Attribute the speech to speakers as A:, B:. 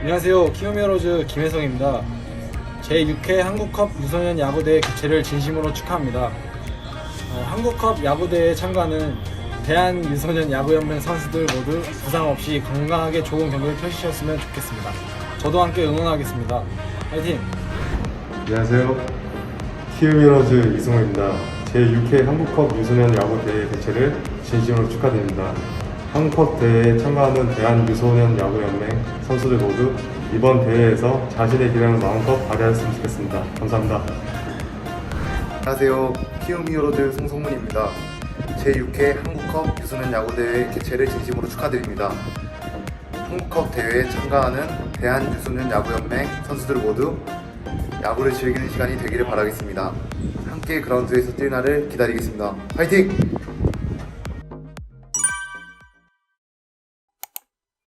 A: 안녕하세요. 키오미어로즈 김혜성입니다. 제6회 한국컵 유소년 야구대회 개최를 진심으로 축하합니다. 어, 한국컵 야구대회에 참가하는 대한 유소년 야구연맹 선수들 모두 부상 없이 건강하게 좋은 경기를 펼치셨으면 좋겠습니다. 저도 함께 응원하겠습니다. 화이팅!
B: 안녕하세요. 키움히어로즈 이승호입니다. 제6회 한국컵 유소년 야구 대회 개최를 진심으로 축하드립니다. 한국컵 대회에 참가하는 대한유소년 야구연맹 선수들 모두 이번 대회에서 자신의 기량을 마음껏 발휘했으면 좋겠습니다. 감사합니다.
C: 안녕하세요. 키움 히어로즈 송성문입니다. 제6회 한국컵 유소년 야구대회 개최를 진심으로 축하드립니다. 한국컵 대회에 참가하는 대한유소년 야구연맹 선수들 모두 야구를 즐기는 시간이 되기를 바라겠습니다. 함께 그라운드에서 뛸 날을 기다리겠습니다. 화이팅!